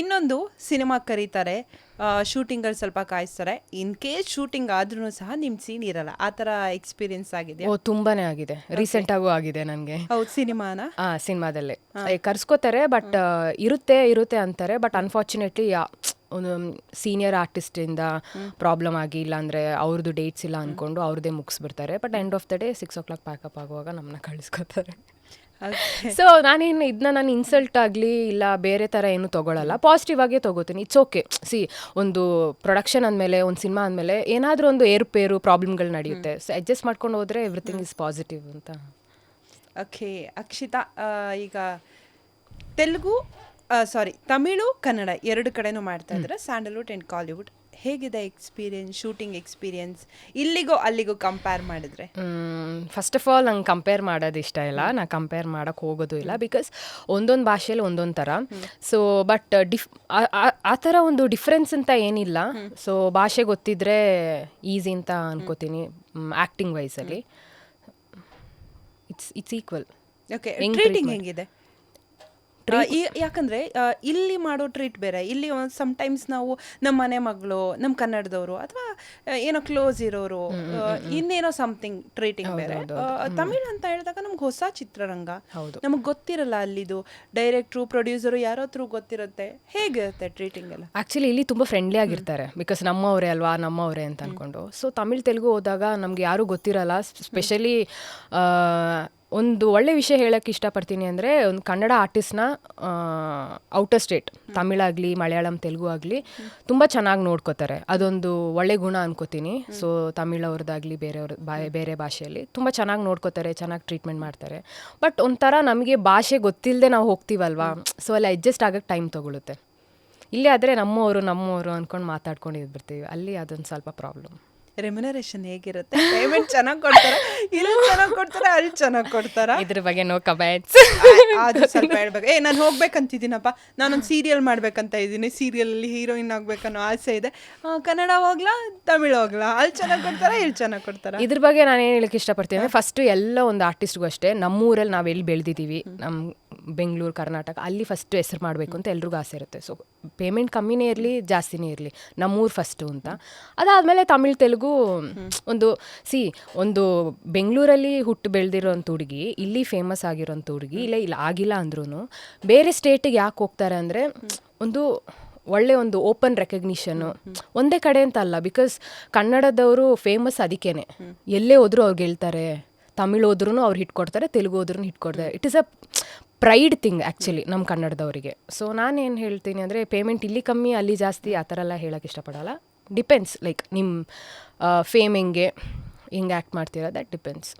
ಇನ್ನೊಂದು ಸಿನಿಮಾ ಕರೀತಾರೆ ಶೂಟಿಂಗಲ್ಲಿ ಸ್ವಲ್ಪ ಕಾಯಿಸ್ತಾರೆ. ಇನ್ ಕೇಸ್ ಶೂಟಿಂಗ್ ಆದ್ರೂ ಸಹ ನಿಮ್ ಸೀನ್ ಇರಲ್ಲ. ಆ ಥರ ಎಕ್ಸ್ಪೀರಿಯನ್ಸ್ ಆಗಿದೆ ಓ ತುಂಬಾನೇ ಆಗಿದೆ. ರೀಸೆಂಟ್ ಆಗೂ ಆಗಿದೆ ನನಗೆ. ಹೌದು ಸಿನಿಮಾನ? ಆ ಸಿನಿಮಾದಲ್ಲೇ. ಕರ್ಸ್ಕೋತಾರೆ ಬಟ್ ಇರುತ್ತೆ ಇರುತ್ತೆ ಅಂತಾರೆ ಬಟ್ ಅನ್ಫಾರ್ಚುನೇಟ್ಲಿ ಒಂದು ಸೀನಿಯರ್ ಆರ್ಟಿಸ್ಟಿಂದ ಪ್ರಾಬ್ಲಮ್ ಆಗಿ ಇಲ್ಲಾಂದರೆ ಅವ್ರದ್ದು ಡೇಟ್ಸ್ ಇಲ್ಲ ಅಂದ್ಕೊಂಡು ಅವ್ರದ್ದೇ ಮುಗಿಸ್ಬಿಡ್ತಾರೆ. But end of the day six o'clock pack up ಆಗುವಾಗ ನಮ್ಮನ್ನ ಕಳಿಸ್ಕೊತಾರೆ. ಸೊ ನಾನೇನು ಇದನ್ನ ನಾನು ಇನ್ಸಲ್ಟ್ ಆಗಲಿ ಇಲ್ಲ ಬೇರೆ ಥರ ಏನು ತೊಗೊಳಲ್ಲ. ಪಾಸಿಟಿವ್ ಆಗೇ ತೊಗೋತೀನಿ. ಇಟ್ಸ್ ಓಕೆ ಸಿ ಒಂದು ಪ್ರೊಡಕ್ಷನ್ ಅಂದಮೇಲೆ ಒಂದು ಸಿನಿಮಾ ಅಂದಮೇಲೆ ಏನಾದರೂ ಒಂದು ಏರುಪೇರು ಪ್ರಾಬ್ಲಮ್ಗಳು ನಡೆಯುತ್ತೆ. ಸೊ ಅಡ್ಜಸ್ಟ್ ಮಾಡ್ಕೊಂಡು ಹೋದರೆ ಎವ್ರಿಥಿಂಗ್ ಇಸ್ ಪಾಸಿಟಿವ್ ಅಂತ. ಓಕೆ ಅಕ್ಷಿತಾ ಈಗ ತೆಲುಗು ಸಾರಿ ತಮಿಳು ಕನ್ನಡ ಎರಡು ಕಡೆನೂ ಮಾಡ್ತಾ ಇದ್ದಾರೆ ಸ್ಯಾಂಡಲ್ವುಡ್ ಆ್ಯಂಡ್ ಕಾಲಿವುಡ್ ಹೇಗಿದೆ ಎಕ್ಸ್ಪೀರಿಯನ್ಸ್ ಶೂಟಿಂಗ್ ಎಕ್ಸ್ಪೀರಿಯನ್ಸ್ ಇಲ್ಲಿಗೂ ಅಲ್ಲಿಗೂ ಕಂಪೇರ್ ಮಾಡಿದ್ರೆ? ಫಸ್ಟ್ ಆಫ್ ಆಲ್ ನಂಗೆ ಕಂಪೇರ್ ಮಾಡೋದು ಇಷ್ಟ ಇಲ್ಲ. ನಾ ಕಂಪೇರ್ ಮಾಡೋಕ್ಕೆ ಹೋಗೋದು ಇಲ್ಲ ಬಿಕಾಸ್ ಒಂದೊಂದು ಭಾಷೆಯಲ್ಲಿ ಒಂದೊಂದು ಥರ ಸೊ ಬಟ್ ಡಿಫ್ ಆ- ಥರ ಒಂದು ಡಿಫ್ರೆನ್ಸ್ ಅಂತ ಏನಿಲ್ಲ. ಸೊ ಭಾಷೆ ಗೊತ್ತಿದ್ರೆ ಈಸಿ ಅಂತ ಅನ್ಕೋತೀನಿ acting ವೈಸಲ್ಲಿ it's it's equal okay treating ಹೆಂಗಿದೆ? ಯಾಕಂದ್ರೆ ಇಲ್ಲಿ ಮಾಡೋ ಟ್ರೀಟ್ ಬೇರೆ. ಇಲ್ಲಿ ಸಮ್ಟೈಮ್ಸ್ ನಾವು ನಮ್ಮ ಮನೆ ಮಗಳು ನಮ್ಮ ಕನ್ನಡದವರು ಅಥವಾ ಏನೋ ಕ್ಲೋಸ್ ಇರೋರು ಇನ್ನೇನೋ ಸಮಥಿಂಗ್ ಟ್ರೀಟಿಂಗ್ ಬೇರೆ. ತಮಿಳ್ ಅಂತ ಹೇಳಿದಾಗ ನಮ್ಗೆ ಹೊಸ ಚಿತ್ರರಂಗ. ನಮಗೆ ಗೊತ್ತಿರಲ್ಲ ಅಲ್ಲಿದು. ಡೈರೆಕ್ಟ್ರು ಪ್ರೊಡ್ಯೂಸರು ಯಾರೋ ಥ್ರೂ ಗೊತ್ತಿರುತ್ತೆ. ಹೇಗಿರುತ್ತೆ ಟ್ರೀಟಿಂಗ್ ಎಲ್ಲ? ಆಕ್ಚುಲಿ ಇಲ್ಲಿ ತುಂಬಾ ಫ್ರೆಂಡ್ಲಿ ಆಗಿರ್ತಾರೆ. ಬಿಕಾಸ್ ನಮ್ಮವರೇ ಅಲ್ವಾ? ನಮ್ಮವರೇ ಅಂತ ಅನ್ಕೊಂಡು. ಸೊ ತಮಿಳ್ ತೆಲುಗು ಹೋದಾಗ ನಮ್ಗೆ ಯಾರು ಗೊತ್ತಿರಲ್ಲ. ಸ್ಪೆಷಲಿ ಒಂದು ಒಳ್ಳೆ ವಿಷಯ ಹೇಳೋಕ್ಕೆ ಇಷ್ಟಪಡ್ತೀನಿ ಅಂದರೆ ಒಂದು ಕನ್ನಡ ಆರ್ಟಿಸ್ಟ್ನ ಔಟರ್ ಸ್ಟೇಟ್ ತಮಿಳಾಗಲಿ ಮಲಯಾಳಂ, ತೆಲುಗು ಆಗಲಿ ತುಂಬ ಚೆನ್ನಾಗಿ ನೋಡ್ಕೋತಾರೆ. ಅದೊಂದು ಒಳ್ಳೆ ಗುಣ ಅನ್ಕೋತೀನಿ. ಸೊ ತಮಿಳವ್ರದ್ದಾಗಲಿ ಬೇರೆಯವ್ರ ಬೇರೆ ಭಾಷೆಯಲ್ಲಿ ತುಂಬ ಚೆನ್ನಾಗಿ ನೋಡ್ಕೋತಾರೆ, ಚೆನ್ನಾಗಿ ಟ್ರೀಟ್ಮೆಂಟ್ ಮಾಡ್ತಾರೆ. ಬಟ್ ಒಂಥರ ನಮಗೆ ಭಾಷೆ ಗೊತ್ತಿಲ್ಲದೆ ನಾವು ಹೋಗ್ತೀವಲ್ವಾ? ಸೊ ಅಲ್ಲಿ ಅಡ್ಜಸ್ಟ್ ಆಗೋಕ್ಕೆ ಟೈಮ್ ತೊಗೊಳುತ್ತೆ. ಇಲ್ಲೇ ಆದರೆ ನಮ್ಮವರು ನಮ್ಮವರು ಅಂದ್ಕೊಂಡು ಮಾತಾಡ್ಕೊಂಡು ಇದ್ಬಿಡ್ತೀವಿ ಅಲ್ಲಿ ಅದೊಂದು ಸ್ವಲ್ಪ ಪ್ರಾಬ್ಲಮ್ ರೆಮ್ಯುನರೇಷನ್ ಹೇಗಿರುತ್ತೆ? ಪೇಮೆಂಟ್ ಚೆನ್ನಾಗಿ ಕೊಡ್ತಾರ? ಇಲ್ಲಿ ಚೆನ್ನಾಗಿ ಕೊಡ್ತಾರ? ಅಲ್ಲಿ ಚೆನ್ನಾಗಿ ಕೊಡ್ತಾರ? ಇದ್ರ ಬಗ್ಗೆ ನೋ ಕಮೆಂಟ್ಸ್ ಅದು ಸ್ವಲ್ಪ ಹೇಳ್ಬೇಕು. ಏ ನಾನು ಹೋಗ್ಬೇಕಂತಿದ್ದೀನಪ್ಪ. ನಾನೊಂದು ಸೀರಿಯಲ್ ಮಾಡ್ಬೇಕಂತ ಇದ್ದೀನಿ. ಸೀರಿಯಲಲ್ಲಿ ಹೀರೋಯಿನ್ ಆಗ್ಬೇಕನ್ನೋ ಆಸೆ ಇದೆ. ಕನ್ನಡ ಹೋಗ್ಲಾ? ತಮಿಳ್ ಹೋಗ್ಲಾ? ಅಲ್ಲಿ ಚೆನ್ನಾಗಿ ಕೊಡ್ತಾರ? ಇಲ್ಲಿ ಚೆನ್ನಾಗಿ ಕೊಡ್ತಾರ? ಇದ್ರ ಬಗ್ಗೆ ನಾನು ಏನು ಹೇಳಕ್ಕೆ ಇಷ್ಟಪಡ್ತೀನಿ ಅಂದರೆ ಫಸ್ಟು ಎಲ್ಲ ಒಂದು ಆರ್ಟಿಸ್ಟ್ಗೂ ಅಷ್ಟೇ. ನಮ್ಮೂರಲ್ಲಿ ನಾವು ಎಲ್ಲಿ ಬೆಳೆದಿದ್ದೀವಿ? ನಮ್ಮ ಬೆಂಗಳೂರು, ಕರ್ನಾಟಕ, ಅಲ್ಲಿ ಫಸ್ಟ್ ಹೆಸರು ಮಾಡಬೇಕು ಅಂತ ಎಲ್ರಿಗೂ ಆಸೆ ಇರುತ್ತೆ. ಸೊ ಪೇಮೆಂಟ್ ಕಮ್ಮಿನೇ ಇರಲಿ, ಜಾಸ್ತಿನೇ ಇರಲಿ, ನಮ್ಮೂರು ಫಸ್ಟು ಅಂತ. ಅದಾದಮೇಲೆ ತಮಿಳ್, ತೆಲುಗು, ಒಂದು ಸಿ ಒಂದು ಬೆಂಗಳೂರಲ್ಲಿ ಹುಟ್ಟು ಬೆಳೆದಿರೋಂಥ ಹುಡುಗಿ, ಇಲ್ಲಿ ಫೇಮಸ್ ಆಗಿರೋಂಥ ಹುಡುಗಿ, ಇಲ್ಲ ಇಲ್ಲ, ಆಗಿಲ್ಲ ಅಂದ್ರೂ ಬೇರೆ ಸ್ಟೇಟಿಗೆ ಯಾಕೆ ಹೋಗ್ತಾರೆ ಅಂದರೆ, ಒಂದು ಒಳ್ಳೆ ಒಂದು ಓಪನ್ ರೆಕಗ್ನಿಷನ್ನು ಒಂದೇ ಕಡೆ ಅಂತ ಅಲ್ಲ ಬಿಕಾಸ್ ಕನ್ನಡದವರು ಫೇಮಸ್ ಅದಕ್ಕೇನೆ. ಎಲ್ಲೇ ಹೋದರೂ ಅವ್ರು ಹೇಳ್ತಾರೆ ತಮಿಳ್ ಹೋದ್ರೂ ಅವ್ರು ಹಿಟ್ಕೊಡ್ತಾರೆ ತೆಲುಗು ಹೋದ್ರೂ ಹಿಟ್ಕೊಡ್ತಾರೆ it is a pride thing actually ನಮ್ಮ ಕನ್ನಡದವರಿಗೆ. ಸೊ ನಾನೇನು ಹೇಳ್ತೀನಿ ಅಂದರೆ ಪೇಮೆಂಟ್ ಇಲ್ಲಿ ಕಮ್ಮಿ, ಅಲ್ಲಿ ಜಾಸ್ತಿ, ಆ ಥರ ಎಲ್ಲ ಹೇಳೋಕ್ಕೆ ಇಷ್ಟಪಡೋಲ್ಲ. ಡಿಪೆಂಡ್ಸ್ ಲೈಕ್ ನಿಮ್ಮ ಫೇಮ್ ಹೆಂಗೆ ಹೆಂಗೆ ಆ್ಯಕ್ಟ್ ಮಾಡ್ತೀರಾ ದ್ಯಾಟ್ ಡಿಪೆಂಡ್ಸ್